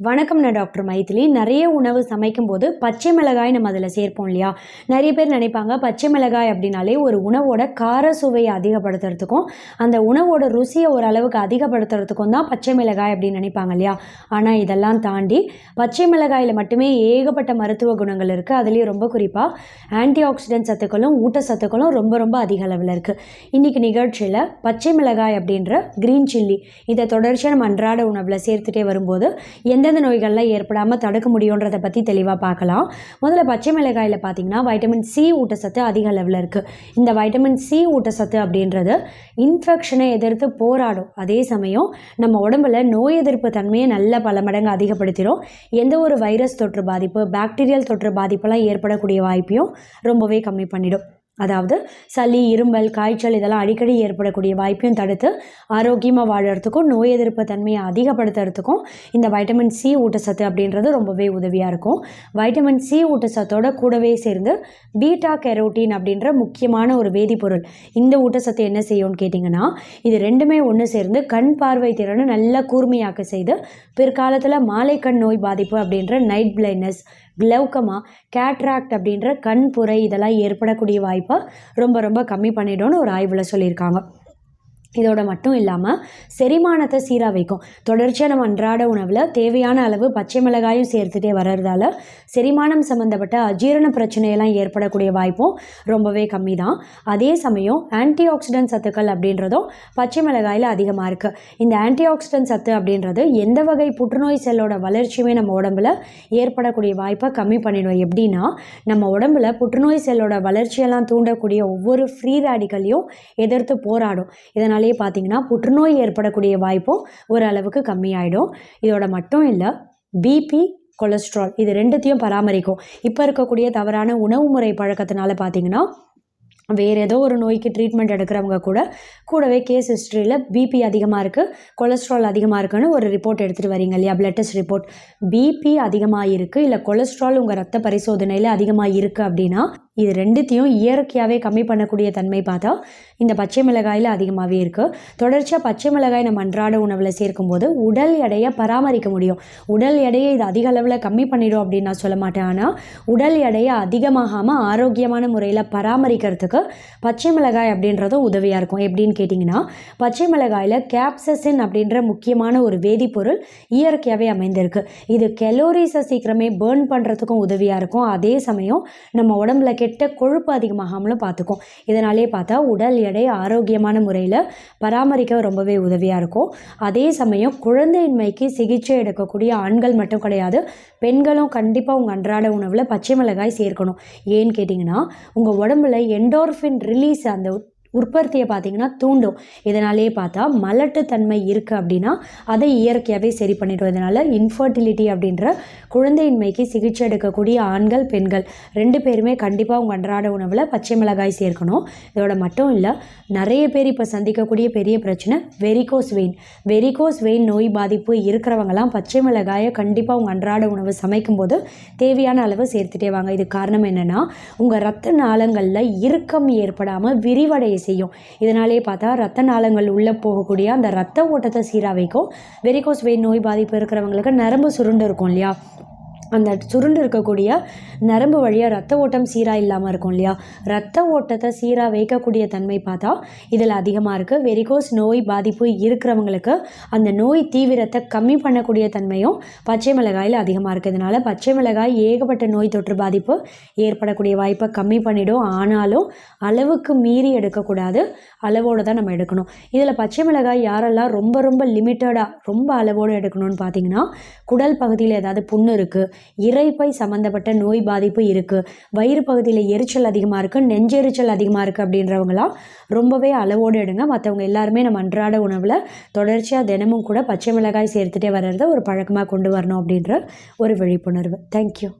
வணக்கம் நான் டாக்டர் மைதிலி. நிறைய உணவு சமைக்கும் போது பச்சை மிளகாய் நம்ம அதில் சேர்ப்போம் இல்லையா? நிறைய பேர் நினைப்பாங்க பச்சை மிளகாய் அப்படின்னாலே ஒரு உணவோட கார சுவையை அதிகப்படுத்துறதுக்கும் அந்த உணவோட ருசியை ஓரளவுக்கு அதிகப்படுத்துறதுக்கும் தான் பச்சை மிளகாய் அப்படின்னு நினைப்பாங்க இல்லையா? ஆனால் இதெல்லாம் தாண்டி பச்சை மிளகாயில் மட்டுமே ஏகப்பட்ட மருத்துவ குணங்கள் இருக்குது அதுலேயும் ரொம்ப குறிப்பாக ஆன்டி ஆக்சிடென்ட் சத்துக்களும் ஊட்டச்சத்துக்களும் ரொம்ப ரொம்ப அதிக அளவில் இருக்குது இன்றைக்கி நிகழ்ச்சியில் பச்சை மிளகாய் அப்படின்ற க்ரீன் சில்லி இதை தொடர்ச்சியாக நம்ம அன்றாட உணவில் சேர்த்துட்டே வரும்போது எந்த எந்தெந்த நோய்கள்லாம் ஏற்படாமல் தடுக்க முடியுன்றதை பற்றி தெளிவாக பார்க்கலாம். முதல்ல பச்சை மிளகாயில் பார்த்தீங்கன்னா வைட்டமின் சி ஊட்டச்சத்து அதிக அளவில் இருக்குது இந்த வைட்டமின் சி ஊட்டச்சத்து அப்படின்றது இன்ஃபெக்ஷனை எதிர்த்து போராடும். அதே சமயம் நம்ம உடம்புல நோய் எதிர்ப்பு தன்மையை நல்ல பல மடங்கு அதிகப்படுத்திடும். எந்த ஒரு வைரஸ் தொற்று பாதிப்பு பாக்டீரியல் தொற்று பாதிப்பெல்லாம் ஏற்படக்கூடிய வாய்ப்பையும் ரொம்பவே கம்மி பண்ணிடும். அதாவது சளி இருமல் காய்ச்சல் இதெல்லாம் அடிக்கடி ஏற்படக்கூடிய வாய்ப்பையும் தடுத்து ஆரோக்கியமாக வாழறதுக்கும் நோய் எதிர்ப்பு தன்மையை அதிகப்படுத்துறதுக்கும் இந்த வைட்டமின் சி ஊட்டச்சத்து அப்படின்றது ரொம்பவே உதவியாக இருக்கும். வைட்டமின் சி ஊட்டச்சத்தோட கூடவே சேர்ந்து பீட்டா கெரோட்டின் அப்படின்ற முக்கியமான ஒரு வேதிப்பொருள். இந்த ஊட்டச்சத்து என்ன செய்யும்னு கேட்டிங்கன்னா இது ரெண்டுமே ஒன்று சேர்ந்து கண் பார்வை திறனை நல்லா கூர்மையாக்க செய்து பிற்காலத்தில் மாலை கண் நோய் பாதிப்பு அப்படின்ற நைட் பிளைண்ட்னஸ் க்ளவுக்கமா கேட்ராக்ட் அப்படின்ற கண் புரை இதெல்லாம் ஏற்படக்கூடிய வாய்ப்பை ரொம்ப ரொம்ப கம்மி பண்ணிடும்னு ஒரு ஆய்வில் சொல்லியிருக்காங்க. இதோட மட்டும் இல்லாமல் செரிமானத்தை சீராக வைக்கும். தொடர்ச்சியாக நம்ம அன்றாட உணவில் தேவையான அளவு பச்சை மிளகாயும் சேர்த்துட்டே வர்றதால செரிமானம் சம்மந்தப்பட்ட அஜீரண பிரச்சனையெல்லாம் ஏற்படக்கூடிய வாய்ப்பும் ரொம்பவே கம்மி தான் அதே சமயம் ஆன்டி ஆக்சிடென்ட் சத்துக்கள் அப்படின்றதும் பச்சை மிளகாயில் அதிகமாக இருக்குது இந்த ஆன்டி ஆக்சிடென்ட் சத்து அப்படின்றது எந்த வகை புற்றுநோய் செல்லோட வளர்ச்சியுமே நம்ம உடம்புல ஏற்படக்கூடிய வாய்ப்பை கம்மி பண்ணிடும். எப்படின்னா நம்ம உடம்புல புற்றுநோய் செல்லோட வளர்ச்சியெல்லாம் தூண்டக்கூடிய ஒவ்வொரு ஃப்ரீ ரேடிக்கலையும் எதிர்த்து போராடும். இதனால் இதனாலே பார்த்தீங்கன்னா புற்றுநோய் ஏற்படக்கூடிய வாய்ப்பும் ஓரளவுக்கு கம்மியாயிடும். இதோட மட்டும் இல்லை பிபி கொலஸ்ட்ரால் இது ரெண்டுத்தையும் பராமரிக்கும். இப்போ இருக்கக்கூடிய தவறான உணவு முறை பழக்கத்தினால பார்த்தீங்கன்னா வேறு ஏதோ ஒரு நோய்க்கு ட்ரீட்மெண்ட் எடுக்கிறவங்க கூட கூடவே கேஸ் ஹிஸ்ட்ரியில் பிபி அதிகமாக இருக்குது கொலஸ்ட்ரால் அதிகமாக இருக்குன்னு ஒரு ரிப்போர்ட் எடுத்துகிட்டு வரீங்க இல்லையா? பிளட் டெஸ்ட் ரிப்போர்ட் பிபி அதிகமாக இருக்குது இல்லை கொலஸ்ட்ரால் உங்கள் ரத்த பரிசோதனையில் அதிகமாக இருக்குது அப்படின்னா இது ரெண்டுத்தையும் இயற்கையாகவே கம்மி பண்ணக்கூடிய தன்மை பார்த்தா இந்த பச்சை மிளகாயில் அதிகமாகவே இருக்குது தொடர்ச்சியாக பச்சை மிளகாய் நம்ம அன்றாட உணவில் சேர்க்கும்போது உடல் எடையை பராமரிக்க முடியும். உடல் எடையை இது அதிக அளவில் கம்மி பண்ணிடும் அப்படின்னு நான் சொல்ல மாட்டேன். ஆனால் உடல் எடையை அதிகமாகாமல் ஆரோக்கியமான முறையில் பராமரிக்கிறதுக்கு பச்சை மிளகாய் அப்படின்றதும் உதவியாக இருக்கும். எப்படின்னு கேட்டிங்கன்னா பச்சை மிளகாயில் கேப்சசின் அப்படின்ற முக்கியமான ஒரு வேதிப்பொருள் இயற்கையாகவே அமைந்திருக்கு. இது கெலோரிஸை சீக்கிரமே பேர்ன் பண்ணுறதுக்கும் உதவியாக இருக்கும். அதே சமயம் நம்ம உடம்புல கெட்ட கொழுப்பு அதிகமாகாமலும் பார்த்துக்கும். இதனாலே பார்த்தா உடல் எடை ஆரோக்கியமான முறையில் பராமரிக்க ரொம்பவே உதவியாக இருக்கும். அதே சமயம் குழந்தையின்மைக்கு சிகிச்சை எடுக்கக்கூடிய ஆண்கள் மட்டும் கிடையாது பெண்களும் கண்டிப்பாக உங்கள் அன்றாட உணவில் பச்சை மிளகாய் சேர்க்கணும். ஏன்னு கேட்டிங்கன்னா உங்கள் உடம்புல எண்டோர் என்டோர்ஃபின் ரிலீஸ் அந்த உற்பத்தியை பார்த்திங்கன்னா தூண்டும். இதனாலேயே பார்த்தா மலட்டுத்தன்மை இருக்குது அப்படின்னா அதை இயற்கையாகவே சரி பண்ணிடும். இதனால் இன்ஃபர்டிலிட்டி அப்படின்ற குழந்தையின்மைக்கு சிகிச்சை எடுக்கக்கூடிய ஆண்கள் பெண்கள் ரெண்டு பேருமே கண்டிப்பாக உங்கள் அன்றாட உணவில் பச்சை மிளகாய் சேர்க்கணும். இதோட மட்டும் இல்லை நிறைய பேர் இப்போ சந்திக்கக்கூடிய பெரிய பிரச்சனை வெரிகோஸ் வெயின் வெரிகோஸ் வெயின் நோய் பாதிப்பு இருக்கிறவங்கலாம் பச்சை மிளகாயை கண்டிப்பாக உங்கள் அன்றாட உணவு சமைக்கும்போது தேவையான அளவு சேர்த்துட்டே வாங்க. இது காரணம் என்னென்னா உங்கள் ரத்த நாளங்களில் இறுக்கம் ஏற்படாமல் விரிவடைய செய்யும். இதனாலே பார்த்தா ரத்த நாளங்கள் உள்ளே போகக்கூடிய அந்த ரத்த ஓட்டத்தை சீராக வைக்கும் வெரிகோஸ் வெயின் நோய் பாதிப்பு இருக்கிறவங்களுக்கு நரம்பு சுருண்டு இருக்கும் இல்லையா? அந்த சுருண்டு இருக்கக்கூடிய நரம்பு வழியாக ரத்த ஓட்டம் சீராக இல்லாமல் இருக்கும் இல்லையா? ரத்த ஓட்டத்தை சீராக வைக்கக்கூடிய தன்மை பார்த்தா இதில் அதிகமாக இருக்குது வெரிகோஸ் நோய் பாதிப்பு இருக்கிறவங்களுக்கு அந்த நோய் தீவிரத்தை கம்மி பண்ணக்கூடிய தன்மையும் பச்சை மிளகாயில் அதிகமாக இருக்கிறதுனால பச்சை மிளகாய் ஏகப்பட்ட நோய் தொற்று பாதிப்பு ஏற்படக்கூடிய வாய்ப்பை கம்மி பண்ணிடும். ஆனாலும் அளவுக்கு மீறி எடுக்கக்கூடாது. அளவோடு தான் நம்ம எடுக்கணும். இதில் பச்சை மிளகாய் யாரெல்லாம் ரொம்ப ரொம்ப லிமிட்டடாக ரொம்ப அளவோடு எடுக்கணும்னு பார்த்தீங்கன்னா குடல் பகுதியில் ஏதாவது புண்ணு இருக்குது இறைப்பை சம்மந்தப்பட்ட நோய் பாதிப்பு இருக்குது வயிறு பகுதியில் எரிச்சல் அதிகமாக இருக்குது நெஞ்செரிச்சல் அதிகமாக இருக்குது அப்படின்றவங்களாம் ரொம்பவே அளவோடு எடுங்க. மற்றவங்க எல்லாருமே நம்ம அன்றாட உணவில் தொடர்ச்சியாக தினமும் கூட பச்சை மிளகாய் சேர்த்துட்டே வர்றத ஒரு பழக்கமாக கொண்டு வரணும் அப்படின்ற ஒரு விழிப்புணர்வு. தேங்க்யூ